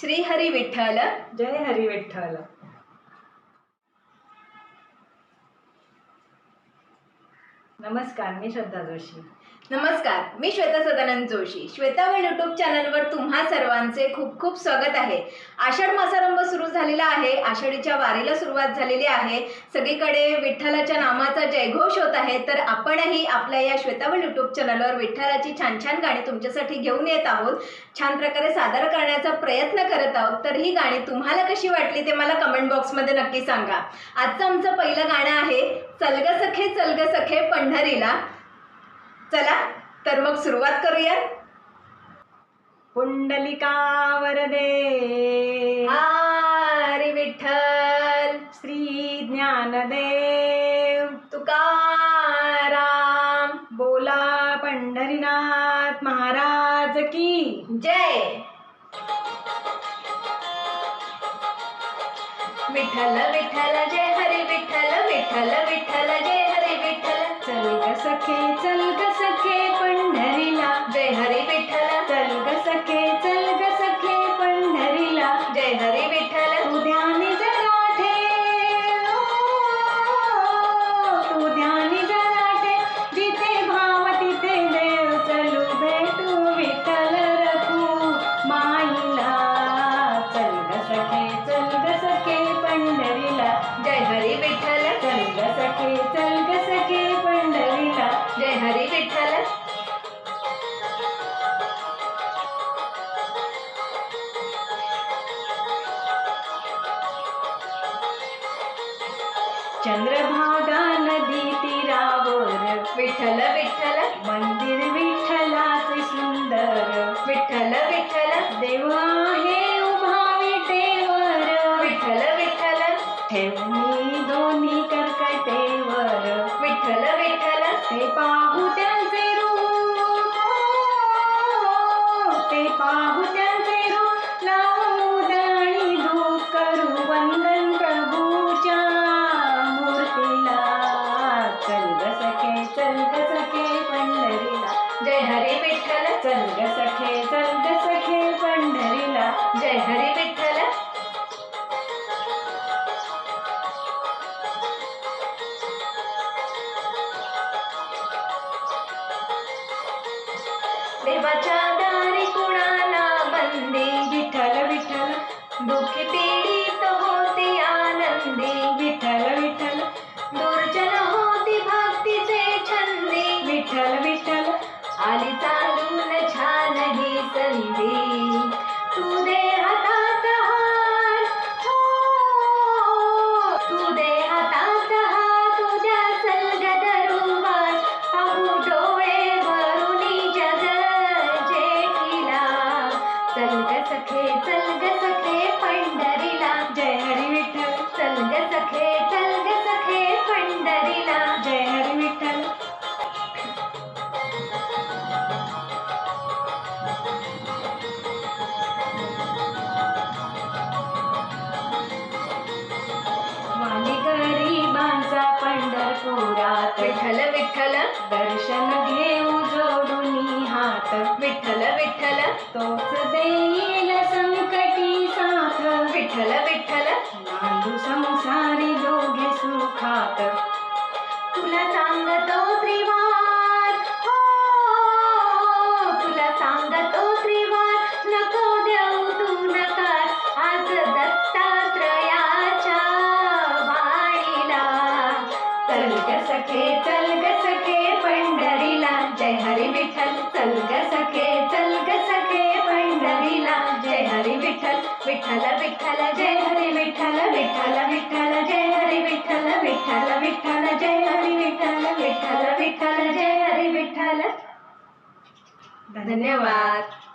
श्री हरी विठ्ठल जय हरी विठ्ठल नमस्कार मी श्रद्धा जोशी नमस्कार मी श्वेता सदानंद जोशी. श्वेता वेळ यूट्यूब चॅनलवर तुम्हा सर्वांचे खूप खूप स्वागत आहे. आषाढ मासारंभ सुरू झालेला आहे आषाढीच्या वारीला सुरुवात झालेली आहे. सगळीकडे विठ्ठलाच्या नामाचा जयघोष होत आहे तर आपणही आपल्या या श्वेतावेळ यूट्यूब चॅनलवर विठ्ठलाची छान छान गाणी तुमच्यासाठी घेऊन येत आहोत. छान प्रकारे सादर करण्याचा प्रयत्न करत आहोत तर ही गाणी तुम्हाला कशी वाटली ते मला कमेंट बॉक्समध्ये नक्की सांगा. आजचं आमचं पहिलं गाणं आहे चलग सखे चलग सखे पंढरीला. चला तर मग सुरुवात करूया. पुंडलिका वरदे. हरी विठ्ठल. श्री ज्ञानदेव. तुकाराम. बोला पंढरीनाथ महाराज की. जय. विठ्ठल विठ्ठल जय हरी विठ्ठल विठ्ठल विठ्ठल सखे चल ग सखे पंढरीला. जय हरी विठ्ठल चल ग सखे. चंद्रभागा नदी तीरावर विठ्ठल विठ्ठल मंदिर विठ्ठलाचे सुंदर विठ्ठल विठ्ठल देव आहे उभा विटेवर विठ्ठल विठ्ठल ठेवणी दोन्ही कर्कटेवर विठ्ठल विठ्ठल ते पा विठ्ठल सखे चल सखे पंढरीला. जय हरी विठ्ठल. देवाच्या दारी कुणाला बंदी? विठ्ठल विठ्ठल दुःख विठ्ठल विठ्ठल दर्शन घेऊ जोडून हात. विठ्ठल विठ्ठल तोच देई चल ग सखे चल ग सखे पंढरीला. जय हरी विठ्ठल चल ग सखे चल ग सखे पंढरीला. जय हरी विठ्ठल विठ्ठल विठ्ठल जय हरी विठ्ठल विठ्ठल विठ्ठल जय हरी विठ्ठल विठ्ठल विठ्ठल जय हरी विठ्ठल विठ्ठल विठ्ठल जय हरी विठ्ठल. धन्यवाद.